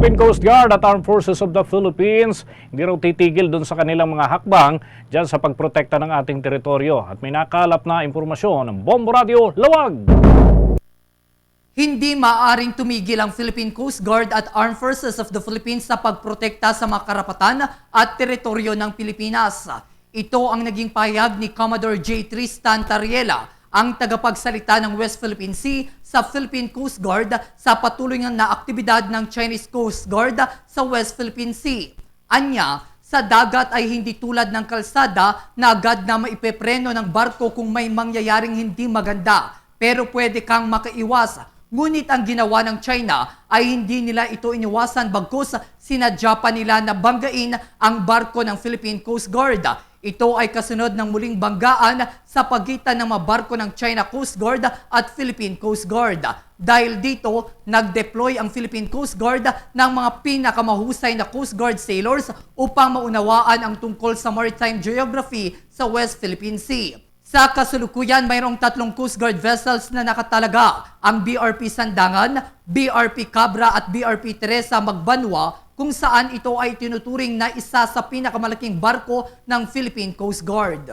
Philippine Coast Guard at Armed Forces of the Philippines hindi raw titigil doon sa kanilang mga hakbang dyan sa pagprotekta ng ating teritoryo. At may nakalap na impormasyon ng Bombo Radio Lawag. Hindi maaring tumigil ang Philippine Coast Guard at Armed Forces of the Philippines sa pagprotekta sa mga karapatan at teritoryo ng Pilipinas. Ito ang naging payag ni Commodore J. Tristan Tariela, ang tagapagsalita ng West Philippine Sea sa Philippine Coast Guard sa patuloy na aktibidad ng Chinese Coast Guard sa West Philippine Sea. Anya, sa dagat ay hindi tulad ng kalsada na agad na maipepreno ng barko kung may mangyayaring hindi maganda. Pero pwede kang makaiwas. Ngunit ang ginawa ng China ay hindi nila ito iniwasan bagkus sinadya pa nila na banggain ang barko ng Philippine Coast Guard. Ito ay kasunod ng muling banggaan sa pagitan ng mga ng China Coast Guard at Philippine Coast Guard. Dahil dito, nag-deploy ang Philippine Coast Guard ng mga pinakamahusay na Coast Guard sailors upang maunawaan ang tungkol sa maritime geography sa West Philippine Sea. Sa kasulukuyan, mayroong tatlong Coast Guard vessels na nakatalaga, ang BRP Sandangan, BRP Cabra at BRP Teresa Magbanwa kung saan ito ay tinuturing na isa sa pinakamalaking barko ng Philippine Coast Guard.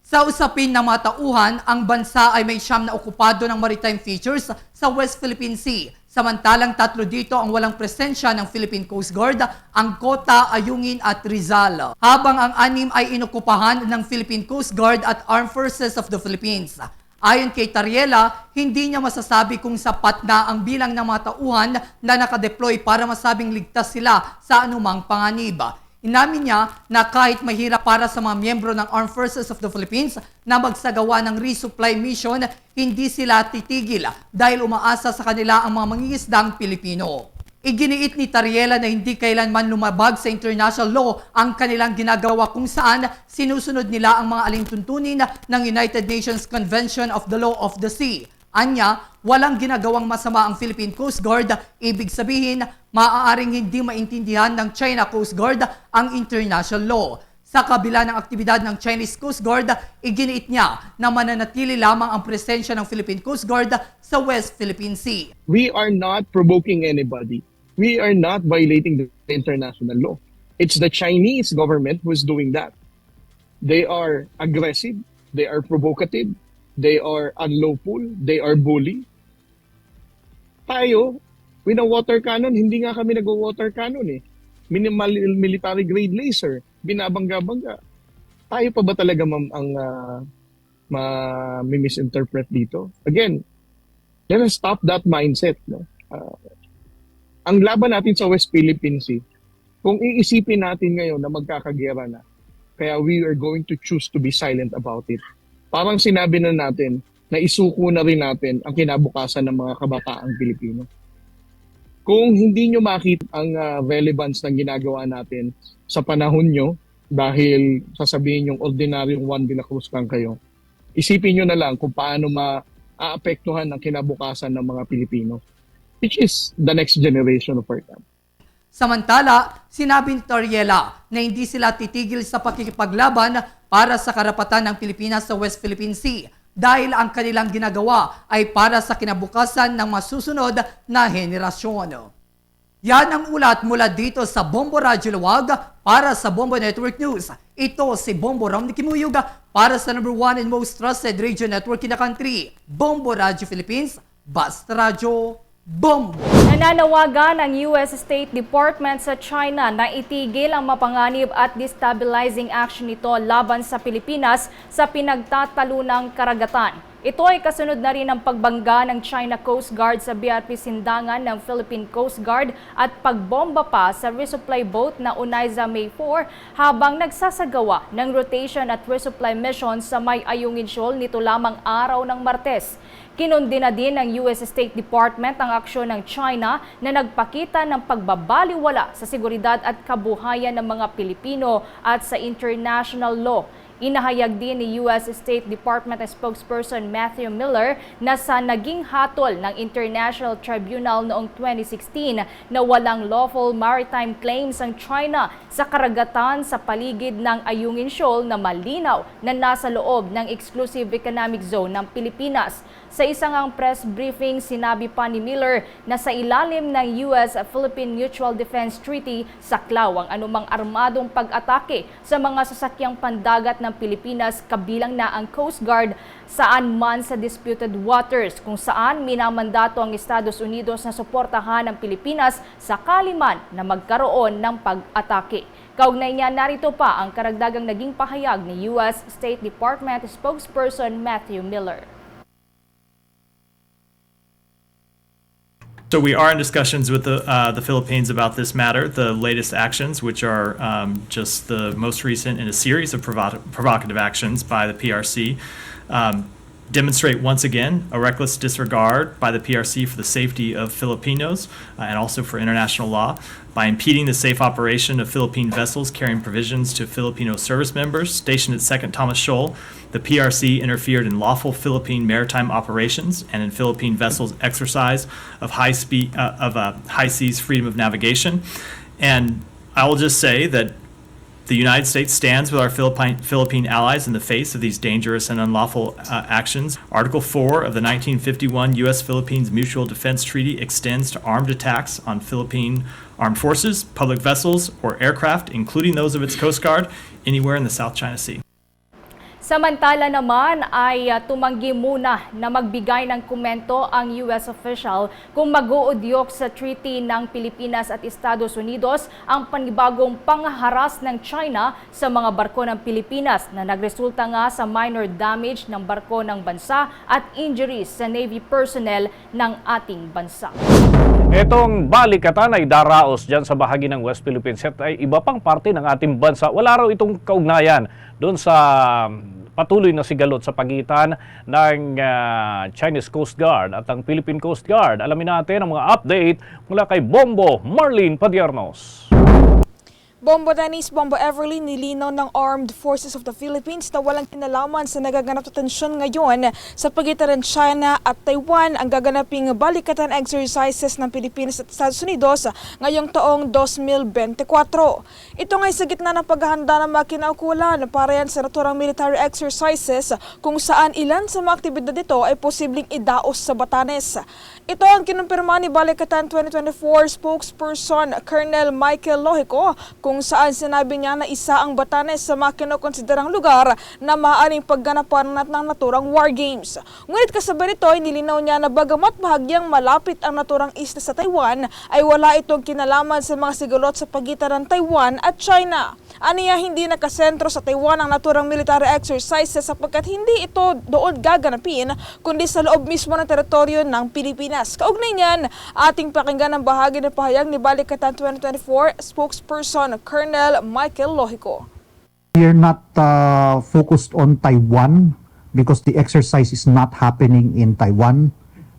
Sa usapin ng mga tauhan, ang bansa ay may siyam na okupado ng maritime features sa West Philippine Sea. Samantalang tatlo dito ang walang presensya ng Philippine Coast Guard, ang Kota, Ayungin at Rizal. Habang ang anim ay inukupahan ng Philippine Coast Guard at Armed Forces of the Philippines. Ayon kay Tariela, hindi niya masasabi kung sapat na ang bilang ng mga tauhan na nakadeploy para masabing ligtas sila sa anumang panganib. Inamin niya na kahit mahirap para sa mga miyembro ng Armed Forces of the Philippines na magsagawa ng resupply mission, hindi sila titigil dahil umaasa sa kanila ang mga mangingisdang Pilipino. Iginiit ni Tariela na hindi kailanman lumabag sa international law ang kanilang ginagawa kung saan sinusunod nila ang mga alintuntunin ng United Nations Convention of the Law of the Sea. Anya, walang ginagawang masama ang Philippine Coast Guard, ibig sabihin, maaaring hindi maintindihan ng China Coast Guard ang international law. Sa kabila ng aktibidad ng Chinese Coast Guard, iginiit niya na mananatili lamang ang presensya ng Philippine Coast Guard sa West Philippine Sea. we are not provoking anybody. We are not violating the international law. It's the Chinese government who's doing that. They are aggressive, they are provocative, they are unlawful, they are bully. Tayo, with a water cannon, hindi nga kami nag-water cannon eh. Minimal military grade laser, binabangga-bangga. Tayo pa ba talaga ma'am ang uh, ma-misinterpret dito? Again, let us stop that mindset. No? Uh, ang laban natin sa West Philippine Sea, kung iisipin natin ngayon na magkakagera na, kaya we are going to choose to be silent about it. Parang sinabi na natin na isuko na rin natin ang kinabukasan ng mga kabataang Pilipino. Kung hindi nyo makita ang uh, relevance ng ginagawa natin sa panahon nyo, dahil sasabihin yung ordinaryong Juan de la Cruz lang kayo, isipin nyo na lang kung paano maapektuhan ang kinabukasan ng mga Pilipino, which is the next generation of our country. Samantala, sinabi ni Toriela na hindi sila titigil sa pakikipaglaban para sa karapatan ng Pilipinas sa West Philippine Sea dahil ang kanilang ginagawa ay para sa kinabukasan ng masusunod na henerasyon. Yan ang ulat mula dito sa Bombo Radyo Luwag para sa Bombo Network News. Ito si Bombo Ram ni Kimuyuga para sa number one and most trusted radio network in the country, Bombo Radyo Philippines, Basta Radyo, Bombo! Nananawagan ang US State Department sa China na itigil ang mapanganib at destabilizing action nito laban sa Pilipinas sa pinagtatalunang karagatan. Ito ay kasunod na rin ng pagbangga ng China Coast Guard sa BRP Sindangan ng Philippine Coast Guard at pagbomba pa sa resupply boat na Unaiza May 4 habang nagsasagawa ng rotation at resupply mission sa May Ayungin Shoal nito lamang araw ng Martes. Kinundina din ng US State Department ang aksyon ng China na nagpakita ng pagbabaliwala sa seguridad at kabuhayan ng mga Pilipino at sa international law. Inahayag din ni US State Department spokesperson Matthew Miller na sa naging hatol ng International Tribunal noong 2016 na walang lawful maritime claims ang China sa karagatan sa paligid ng Ayungin Shoal na malinaw na nasa loob ng exclusive economic zone ng Pilipinas. Sa isang ang press briefing, sinabi pa ni Miller na sa ilalim ng US-Philippine Mutual Defense Treaty, saklaw ang anumang armadong pag-atake sa mga sasakyang pandagat ng Pilipinas kabilang na ang Coast Guard saan man sa disputed waters kung saan minamandato ang Estados Unidos na suportahan ang Pilipinas sakali man na magkaroon ng pag-atake. Kaugnay niya narito pa ang karagdagang naging pahayag ni US State Department spokesperson Matthew Miller. So we are in discussions with the uh, the Philippines about this matter. The latest actions, which are um, just the most recent in a series of provo- provocative actions by the PRC, um, demonstrate once again a reckless disregard by the PRC for the safety of Filipinos uh, and also for international law by impeding the safe operation of Philippine vessels carrying provisions to Filipino service members stationed at Second Thomas Shoal. The PRC interfered in lawful Philippine maritime operations and in Philippine vessels' exercise of high speed uh, of uh, high seas freedom of navigation. And I will just say that the United States stands with our Philippine, Philippine allies in the face of these dangerous and unlawful uh, actions. Article 4 of the 1951 U.S. Philippines Mutual Defense Treaty extends to armed attacks on Philippine armed forces, public vessels, or aircraft, including those of its Coast Guard, anywhere in the South China Sea. Samantala naman ay uh, tumanggi muna na magbigay ng komento ang US official kung mag-uudyok sa treaty ng Pilipinas at Estados Unidos ang panibagong pangaharas ng China sa mga barko ng Pilipinas na nagresulta nga sa minor damage ng barko ng bansa at injuries sa Navy personnel ng ating bansa. Itong balikatan ay daraos dyan sa bahagi ng West Philippine Sea ay iba pang parte ng ating bansa. Wala raw itong kaugnayan doon sa um, patuloy na sigalot sa pagitan ng ah, Chinese Coast Guard at ang Philippine Coast Guard. Alamin natin ang mga update mula kay Bombo Marlene Padiernos. Bombo Dennis, Bombo Everly nilinaw ng Armed Forces of the Philippines na walang kinalaman sa nagaganap na tensyon ngayon sa pagitan ng China at Taiwan ang gaganaping balikatan exercises ng Pilipinas at Estados Unidos ngayong taong 2024. Ito ngay sa gitna ng paghahanda ng mga kinaukulan para yan sa naturang military exercises kung saan ilan sa mga aktibidad nito ay posibleng idaos sa Batanes. Ito ang kinumpirma ni Balikatan 2024 spokesperson Colonel Michael Lohico kung saan sinabi niya na isa ang Batanes sa mga kinukonsiderang lugar na maaaring pagganapan ng naturang war games. Ngunit kasabay nito, nilinaw niya na bagamat bahagyang malapit ang naturang isla sa Taiwan, ay wala itong kinalaman sa mga sigulot sa pagitan ng Taiwan at China. Aniya hindi nakasentro sa Taiwan ang naturang military exercises sapagkat hindi ito doon gaganapin kundi sa loob mismo ng teritoryo ng Pilipinas. Kaugnay niyan, ating pakinggan ang bahagi ng pahayag ni Balikatan 2024 spokesperson Colonel Michael Lohico. We are not uh, focused on Taiwan because the exercise is not happening in Taiwan.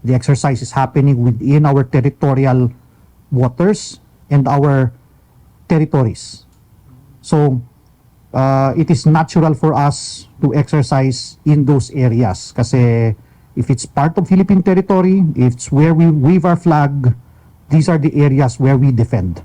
The exercise is happening within our territorial waters and our territories. So uh, it is natural for us to exercise in those areas kasi if it's part of Philippine territory, if it's where we wave our flag, these are the areas where we defend.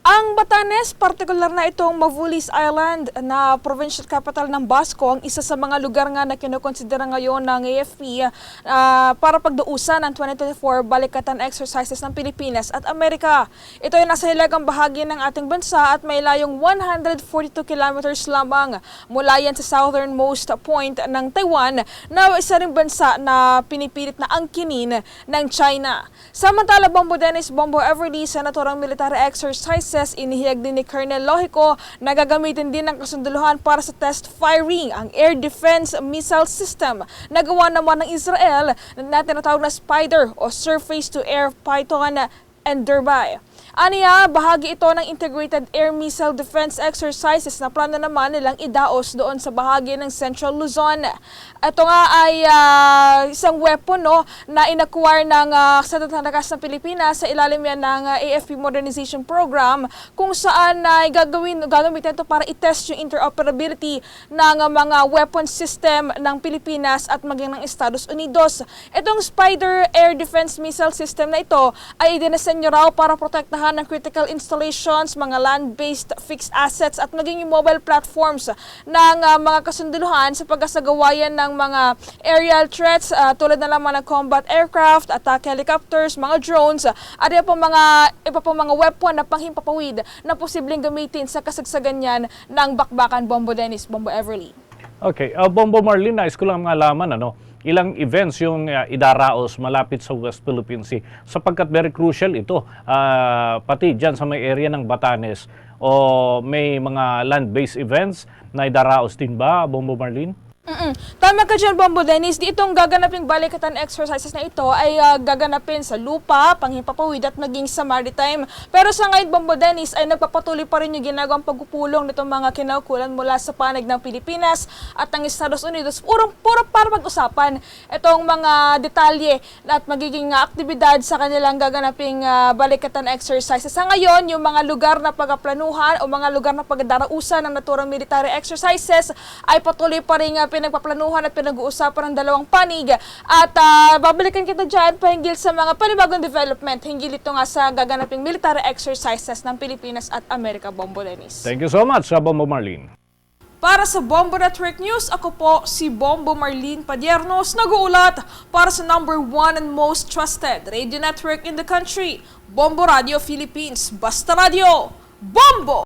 Ang Batanes, partikular na itong Mavulis Island na provincial capital ng Basco, ang isa sa mga lugar nga na kinukonsidera ngayon ng AFP ah, para pagduusan ng 2024 balikatan exercises ng Pilipinas at Amerika. Ito ay nasa hilagang bahagi ng ating bansa at may layong 142 kilometers lamang mula yan sa southernmost point ng Taiwan na isa ring bansa na pinipilit na angkinin ng China. Samantala, Bombo Dennis, Bombo Everly, sa naturang military exercises, inihiyag din ni Colonel Lohico na gagamitin din ng kasunduluhan para sa test firing ang air defense missile system na gawa naman ng Israel na tinatawag na Spider o Surface-to-Air Python and Derby. Aniya, bahagi ito ng Integrated Air Missile Defense Exercises na plano naman nilang idaos doon sa bahagi ng Central Luzon. Ito nga ay ah, isang weapon no, na inacquire ng uh, sa Tatanakas ng Pilipinas sa ilalim yan ng ah, AFP Modernization Program kung saan ay gagawin, gagamitin ito para i-test yung interoperability ng ah, mga weapon system ng Pilipinas at maging ng Estados Unidos. Itong Spider Air Defense Missile System na ito ay dinasenyo niyo raw para protektahan ng critical installations, mga land-based fixed assets at maging yung mobile platforms ng ah, mga kasundaluhan sa pagkasagawayan ng mga aerial threats ah, tulad na lamang ng combat aircraft, attack helicopters, mga drones, ah, at iba pang mga, iba pang mga weapon na panghimpapawid na posibleng gamitin sa kasagsagan yan ng bakbakan Bombo Dennis, Bombo Everly. Okay, uh, Bombo Marlene, nais ko lang malaman, ano, ilang events yung uh, idaraos malapit sa West Philippine Sea sapagkat very crucial ito ah, pati dyan sa may area ng Batanes o may mga land-based events na idaraos din ba Bombo Marlene? Mm-mm. Tama ka dyan, Bombo Dennis. Di itong gaganaping balikatan exercises na ito ay ah, gaganapin sa lupa, panghimpapawid at maging sa maritime. Pero sa ngayon, Bombo Dennis, ay nagpapatuloy pa rin yung ginagawang pagpupulong nitong mga kinaukulan mula sa panig ng Pilipinas at ng Estados Unidos. Puro, puro para pag-usapan itong mga detalye at magiging ah, aktibidad sa kanilang gaganaping ah, balikatan exercises. Sa ngayon, yung mga lugar na pagplanuhan o mga lugar na pagdarausan ng naturang military exercises ay patuloy pa rin ah, pinagpaplanuhan at pinag-uusapan ng dalawang panig. At ah, babalikan kita dyan pahinggil sa mga panibagong development hinggil ito nga sa gaganaping military exercises ng Pilipinas at Amerika, Bombo. Thank you so much, uh, Bombo Marlene. Para sa Bombo Network News, ako po si Bombo Marlene Padiernos, nag-uulat para sa number one and most trusted radio network in the country, Bombo Radio Philippines. Basta Radio, Bombo!